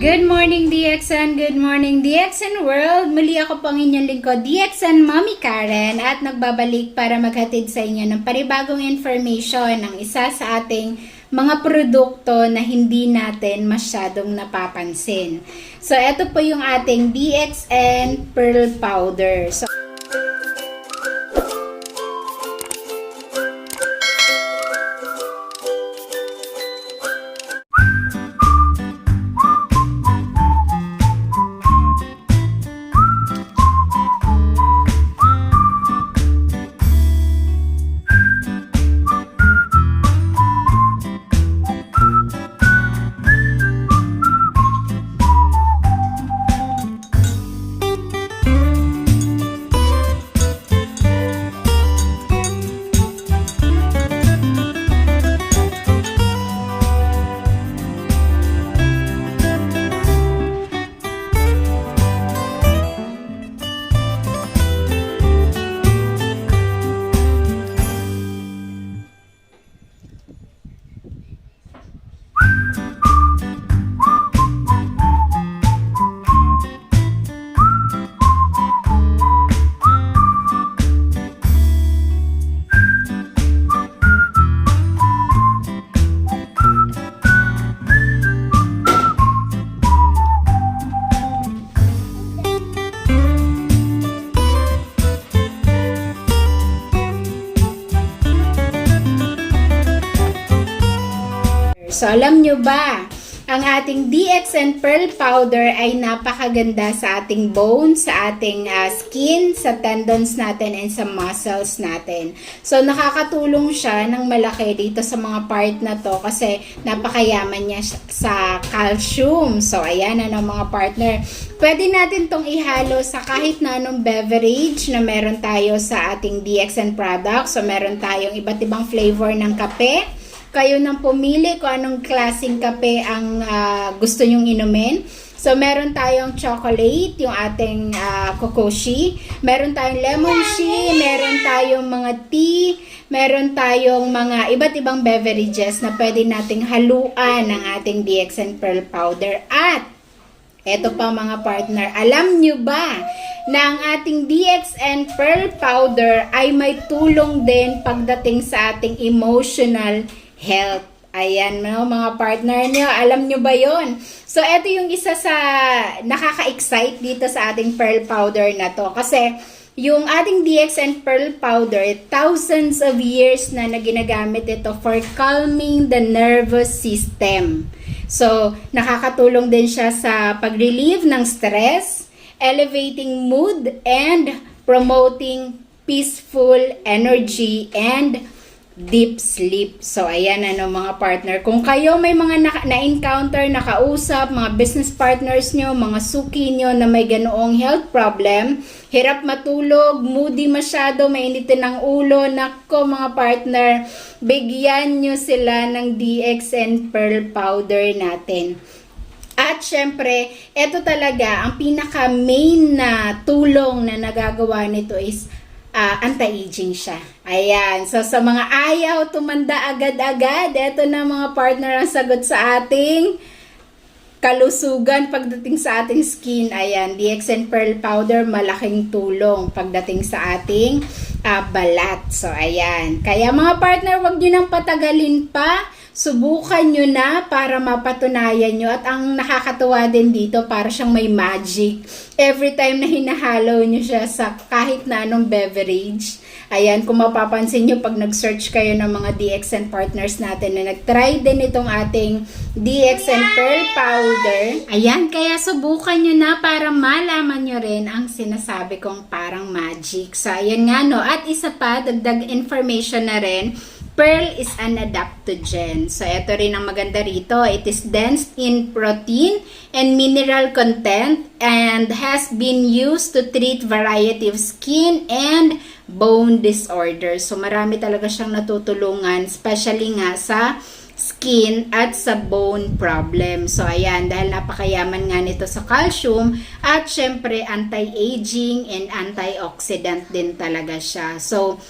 Good morning, DXN! Good morning, DXN World! Muli ako po ang inyong lingkod, DXN Mommy Karen, at nagbabalik para maghatid sa inyo ng panibagong information ng isa sa ating mga produkto na hindi natin masyadong napapansin. So, ito po yung ating DXN Pearl Powder. So, So, alam nyo ba, ang ating DXN Pearl Powder ay napakaganda sa ating bones, sa ating ah, skin, sa tendons natin, and sa muscles natin. So, nakakatulong siya ng malaki dito sa mga part na to kasi napakayaman niya sa calcium. So, ayan ano mga partner. Pwede natin tong ihalo sa kahit na anong beverage na meron tayo sa ating DXN product. So, meron tayong iba't ibang flavor ng kape kayo nang pumili kung anong klaseng kape ang ah, gusto nyong inumin. So, meron tayong chocolate, yung ating uh, kokoshi. Meron tayong lemon tea, meron tayong mga tea, meron tayong mga iba't ibang beverages na pwede nating haluan ng ating DXN Pearl Powder. At, eto pa mga partner, alam nyo ba na ang ating DXN Pearl Powder ay may tulong din pagdating sa ating emotional health. Ayan, no, mga partner nyo, alam nyo ba yon? So, ito yung isa sa nakaka-excite dito sa ating pearl powder na to. Kasi, yung ating DXN Pearl Powder, thousands of years na na ginagamit ito for calming the nervous system. So, nakakatulong din siya sa pag-relieve ng stress, elevating mood, and promoting peaceful energy and deep sleep. So, ayan ano mga partner. Kung kayo may mga na- na-encounter, nakausap, mga business partners nyo, mga suki nyo na may ganoong health problem, hirap matulog, moody masyado, mainitin ng ulo, nako mga partner, bigyan nyo sila ng DXN Pearl Powder natin. At syempre, ito talaga, ang pinaka-main na tulong na nagagawa nito is ah, anti-aging siya. Ayan. So, sa mga ayaw tumanda agad-agad, ito na mga partner ang sagot sa ating kalusugan pagdating sa ating skin. Ayan, DXN Pearl Powder, malaking tulong pagdating sa ating ah, balat. So, ayan. Kaya mga partner, wag nyo nang patagalin pa. Subukan nyo na para mapatunayan nyo. At ang nakakatuwa din dito, para siyang may magic. Every time na hinahalo nyo siya sa kahit na anong beverage, Ayan, kung mapapansin nyo, pag nag-search kayo ng mga DXN partners natin na nag-try din itong ating DXN Pearl Powder. Ayan, kaya subukan nyo na para malaman nyo rin ang sinasabi kong parang magic. So, ayan nga no. At isa pa, dagdag information na rin, Pearl is an adaptogen. So, ito rin ang maganda rito. It is dense in protein and mineral content and has been used to treat variety of skin and bone disorders. So, marami talaga siyang natutulungan, especially nga sa skin at sa bone problem. So, ayan, dahil napakayaman nga nito sa calcium at syempre anti-aging and antioxidant din talaga siya. So,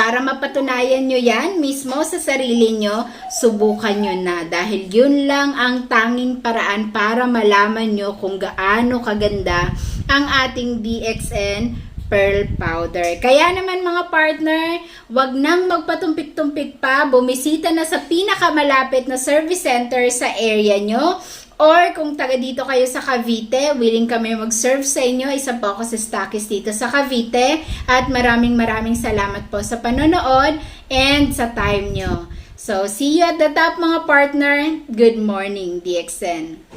Para mapatunayan nyo yan mismo sa sarili nyo, subukan nyo na. Dahil yun lang ang tanging paraan para malaman nyo kung gaano kaganda ang ating DXN pearl powder. Kaya naman mga partner, wag nang magpatumpik-tumpik pa, bumisita na sa pinakamalapit na service center sa area nyo. Or kung taga dito kayo sa Cavite, willing kami mag-serve sa inyo. Isa po ako sa stockist dito sa Cavite. At maraming maraming salamat po sa panonood and sa time nyo. So, see you at the top mga partner. Good morning, DXN.